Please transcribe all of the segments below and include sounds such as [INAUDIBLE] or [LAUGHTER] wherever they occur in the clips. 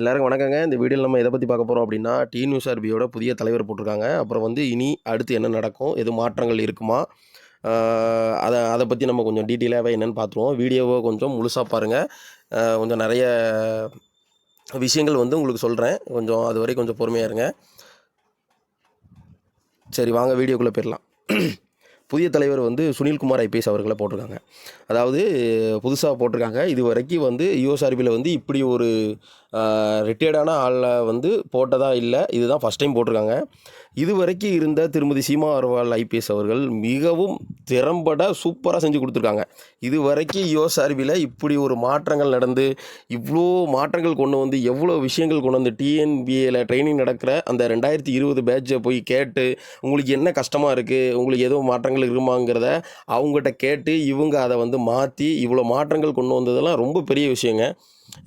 எல்லாருக்கும் வணக்கங்க. இந்த வீடியோவில் நம்ம எதை பற்றி பார்க்க போகிறோம் அப்படின்னா டிஎன்யூஎஸ்ஆர்பியோட புதிய தலைவர் போட்டிருக்காங்க. அப்புறம் வந்து இனி அடுத்து என்ன நடக்கும் எது மாற்றங்கள் இருக்குமா அதை அதை பற்றி நம்ம கொஞ்சம் டீட்டெயிலாகவே என்னென்னு பார்த்துருவோம். வீடியோவை கொஞ்சம் முழுசாக பாருங்கள் கொஞ்சம் நிறைய விஷயங்கள் வந்து உங்களுக்கு சொல்கிறேன் கொஞ்சம் அது வரை கொஞ்சம் பொறுமையாக இருங்க. சரி வாங்க வீடியோக்குள்ளே போயிடலாம். புதிய தலைவர் வந்து சுனில்குமார் ஐபிஎஸ் அவர்களை போட்டிருக்காங்க. அதாவது புதுசாக போட்டிருக்காங்க. இது வரைக்கும் வந்து யூஎஸ்ஆர்பியில் வந்து இப்படி ஒரு ரிட்டையர்டான ஆளில் வந்து போட்டதா இல்லை இதுதான் ஃபஸ்ட் டைம் போட்டிருக்காங்க. இது வரைக்கும் இருந்த திருமதி சீமா அர்வால் ஐபிஎஸ் அவர்கள் மிகவும் திறம்பட சூப்பராக செஞ்சு கொடுத்துருக்காங்க. இது வரைக்கும் சார்பில் இப்படி ஒரு மாற்றங்கள் நடந்து இவ்வளோ மாற்றங்கள் கொண்டு வந்து எவ்வளோ விஷயங்கள் கொண்டு வந்து டிஎன்பிஏல ட்ரைனிங் நடக்கிற அந்த ரெண்டாயிரத்தி இருபது பேட்சை போய் கேட்டு உங்களுக்கு என்ன கஷ்டமாக இருக்குது உங்களுக்கு ஏதோ மாற்றங்கள் இருக்குமாங்கிறத அவங்ககிட்ட கேட்டு இவங்க அதை வந்து மாற்றி இவ்வளோ மாற்றங்கள் கொண்டு வந்ததெல்லாம் ரொம்ப பெரிய விஷயங்க.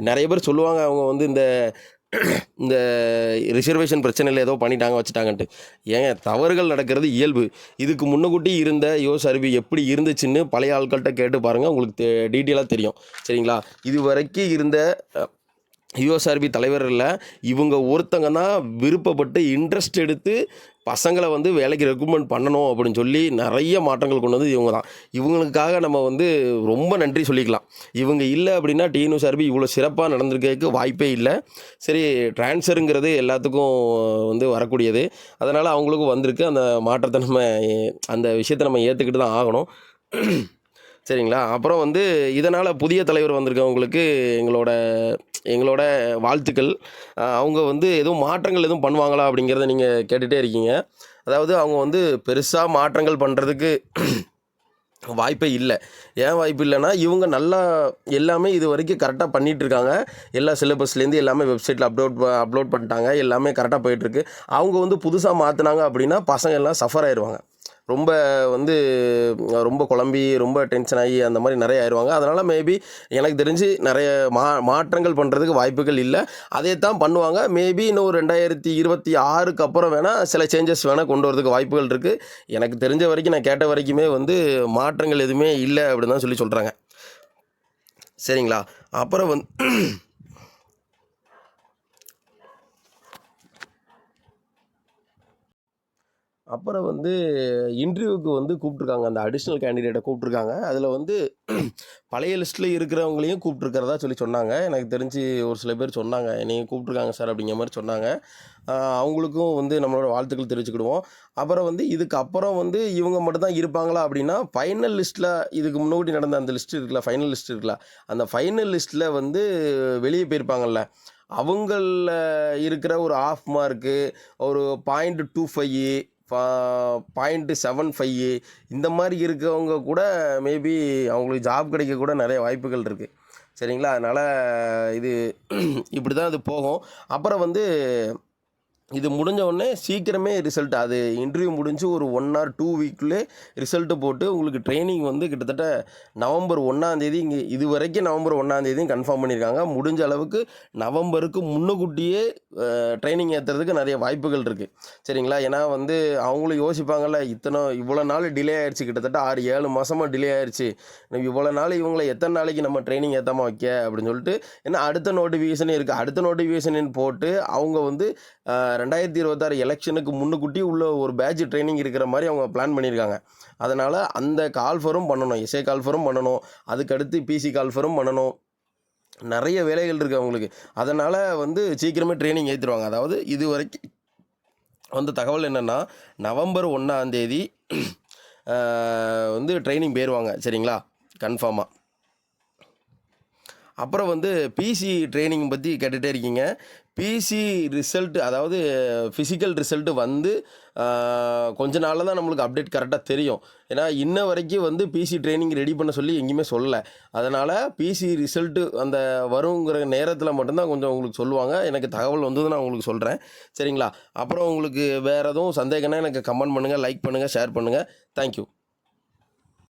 நிறைய பேர் சொல்லுவாங்க அவங்க வந்து இந்த இந்த ரிசர்வேஷன் பிரச்சனையில் ஏதோ பண்ணிட்டாங்க வச்சுட்டாங்கன்ட்டு. ஏங்க தவறுகள் நடக்கிறது இயல்பு. இதுக்கு முன்னக்கூட்டி இருந்த யோஸ் அறிவு எப்படி இருந்துச்சுன்னு பழைய ஆட்கள்கிட்ட கேட்டு பாருங்கள் உங்களுக்கு டீட்டெயிலாக தெரியும். சரிங்களா? இது வரைக்கும் இருந்த யுஎஸ்ஆர்பி தலைவரில் இவங்க ஒருத்தங்க தான் விருப்பப்பட்டு இன்ட்ரெஸ்ட் எடுத்து பசங்களை வந்து வேலைக்கு ரெக்ரூட்மெண்ட் பண்ணணும் அப்படின்னு சொல்லி நிறைய மாற்றங்கள் கொண்டு வந்து இவங்க தான். இவங்களுக்காக நம்ம வந்து ரொம்ப நன்றி சொல்லிக்கலாம். இவங்க இல்லை அப்படின்னா டிஎன்யூஎஸ்ஆர்பி இவ்வளோ சிறப்பாக நடந்திருக்கிறதுக்கு வாய்ப்பே இல்லை. சரி ட்ரான்ஸ்ஃபருங்கிறது எல்லாத்துக்கும் வந்து வரக்கூடியது. அதனால் அவங்களுக்கும் வந்திருக்கு. அந்த மாற்றத்தை நம்ம அந்த விஷயத்தை நம்ம ஏற்றுக்கிட்டு தான் ஆகணும். சரிங்களா? அப்புறம் வந்து இதனால் புதிய தலைவர் வந்திருக்கவங்களுக்கு எங்களோட எங்களோட வாழ்த்துக்கள். அவங்க வந்து எதுவும் மாற்றங்கள் எதுவும் பண்ணுவாங்களா அப்படிங்கிறத நீங்கள் கேட்டுகிட்டே இருக்கீங்க. அதாவது அவங்க வந்து பெருசாக மாற்றங்கள் பண்ணுறதுக்கு வாய்ப்பே இல்லை. ஏன் வாய்ப்பு இல்லைன்னா இவங்க நல்லா எல்லாமே இது வரைக்கும் கரெக்டாக பண்ணிகிட்டு இருக்காங்க. எல்லா சிலபஸ்லேருந்து எல்லாமே வெப்சைட்டில் அப்லோட் அப்லோட் பண்ணிட்டாங்க. எல்லாமே கரெக்டாக போயிட்டுருக்கு அவங்க வந்து புதுசாக மாற்றினாங்க அப்படின்னா பசங்க எல்லாம் சஃபர் ஆயிடுவாங்க ரொம்ப வந்து ரொம்ப குழம்பி ரொம்ப டென்ஷன் ஆகி அந்த மாதிரி நிறைய ஆயிடுவாங்க அதனால் மேபி எனக்கு தெரிஞ்சு நிறைய மா மாற்றங்கள் பண்ணுறதுக்கு வாய்ப்புகள் இல்லை. அதே தான் பண்ணுவாங்க. மேபி இன்னும் ஒரு ரெண்டாயிரத்தி இருபத்தி ஆறுக்கு அப்புறம் வேணால் சில சேஞ்சஸ் வேணால் கொண்டு வரதுக்கு வாய்ப்புகள் இருக்குது எனக்கு தெரிஞ்ச வரைக்கும் நான் கேட்ட வரைக்குமே வந்து மாற்றங்கள் எதுவுமே இல்லை அப்படின்னு தான் சொல்லி சொல்கிறாங்க சரிங்களா? அப்புறம் வந்து அப்புறம் வந்து இன்டர்வியூக்கு வந்து கூப்பிட்ருக்காங்க அந்த அடிஷ்னல் கேண்டிடேட்டை கூப்பிட்ருக்காங்க அதில் வந்து பழைய லிஸ்ட்டில் இருக்கிறவங்களையும் கூப்பிட்ருக்கிறதா சொல்லி சொன்னாங்க. எனக்கு தெரிஞ்சு ஒரு சில பேர் சொன்னாங்க. நீங்கள் கூப்பிட்ருக்காங்க சார் அப்படிங்கிற மாதிரி சொன்னாங்க. அவங்களுக்கும் வந்து நம்மளோட வாழ்த்துக்கள் தெரிவிச்சுக்கிடுவோம். அப்புறம் வந்து இதுக்கு அப்புறம் வந்து இவங்க மட்டும்தான் இருப்பாங்களா அப்படின்னா ஃபைனல் லிஸ்ட்டில் இதுக்கு முன்னாடி நடந்த அந்த லிஸ்ட் இருக்குல்ல ஃபைனல் லிஸ்ட் இருக்குல்ல அந்த ஃபைனல் லிஸ்ட்டில் வந்து வெளியே போயிருப்பாங்கல்ல. அவங்களில் இருக்கிற ஒரு ஆஃப் மார்க்கு ஒரு point two five point seven five இந்த மாதிரி இருக்கவங்க கூட மேபி அவங்களுக்கு ஜாப் கிடைக்க கூட நிறைய வாய்ப்புகள் இருக்குது சரிங்களா? அதனால் இது [CLEARS THROAT] இப்படி தான் இது போகும். அப்புறம் வந்து இது முடிஞ்ச உடனே சீக்கிரமே ரிசல்ட் அது இன்டர்வியூ முடிஞ்சு ஒரு ஒன் ஆர் டூ வீக்லே ரிசல்ட்டு போட்டு உங்களுக்கு ட்ரைனிங் வந்து கிட்டத்தட்ட நவம்பர் ஒன்றாந்தேதி இங்கே இது வரைக்கும் நவம்பர் ஒன்றாந்தேதியும் கன்ஃபார்ம் பண்ணியிருக்காங்க முடிஞ்ச அளவுக்கு நவம்பருக்கு முன்னுக்கூட்டியே ட்ரைனிங் ஏற்றுறதுக்கு நிறைய வாய்ப்புகள் இருக்குது சரிங்களா? ஏன்னா வந்து அவங்களும் யோசிப்பாங்கள்ல இத்தனை இவ்வளோ நாள் டிலே ஆயிடுச்சு கிட்டத்தட்ட ஆறு ஏழு மாதமாக டிலே ஆயிடுச்சு இவ்வளோ நாள் இவங்களை எத்தனை நாளைக்கு நம்ம ட்ரைனிங் ஏற்றாமல் வைக்க அப்படின்னு சொல்லிட்டு ஏன்னா அடுத்த நோட்டிஃபிகேஷனே இருக்குது அடுத்த நோட்டிஃபிகேஷன் போட்டு அவங்க வந்து ரெண்டாயிரத்தி இருபத்தாறு எலெக்ஷனுக்கு முன்னுக்குட்டி உள்ள ஒரு பேட்ச் ட்ரைனிங் இருக்கிற மாதிரி அவங்க பிளான் பண்ணியிருக்காங்க. அதனால் அந்த கால்ஃபரும் பண்ணணும் எஸ்ஏ கால்ஃபரும் பண்ணணும் அதுக்கடுத்து பிசி கால்ஃபரும் பண்ணணும். நிறைய வேலைகள் இருக்குது அவங்களுக்கு. அதனால் வந்து சீக்கிரமே ட்ரைனிங் ஏற்றிடுவாங்க அதாவது இது வரைக்கும் வந்த தகவல் என்னென்னா நவம்பர் ஒன்றாந்தேதி வந்து ட்ரைனிங் போயிடுவாங்க சரிங்களா? கன்ஃபார்மாக அப்புறம் வந்து பிசி ட்ரைனிங் பற்றி கேட்டுகிட்டே இருக்கீங்க. பிசி ரிசல்ட் அதாவது ஃபிசிக்கல் ரிசல்ட்டு வந்து கொஞ்ச நாளில் தான் நம்மளுக்கு அப்டேட் கரெக்டாக தெரியும். ஏன்னா இன்ன வரைக்கும் வந்து பிசி ட்ரைனிங் ரெடி பண்ண சொல்லி எங்கேயுமே சொல்லலை. அதனால் பிசி ரிசல்ட்டு அந்த வருங்கிற நேரத்தில் மட்டும்தான் கொஞ்சம் உங்களுக்கு சொல்லுவாங்க. எனக்கு தகவல் வந்தது நான் உங்களுக்கு சொல்கிறேன் சரிங்களா? அப்புறம் உங்களுக்கு வேறு எதுவும் சந்தேகம்னா எனக்கு கமெண்ட் பண்ணுங்கள் லைக் பண்ணுங்கள் ஷேர் பண்ணுங்கள் தேங்க்யூ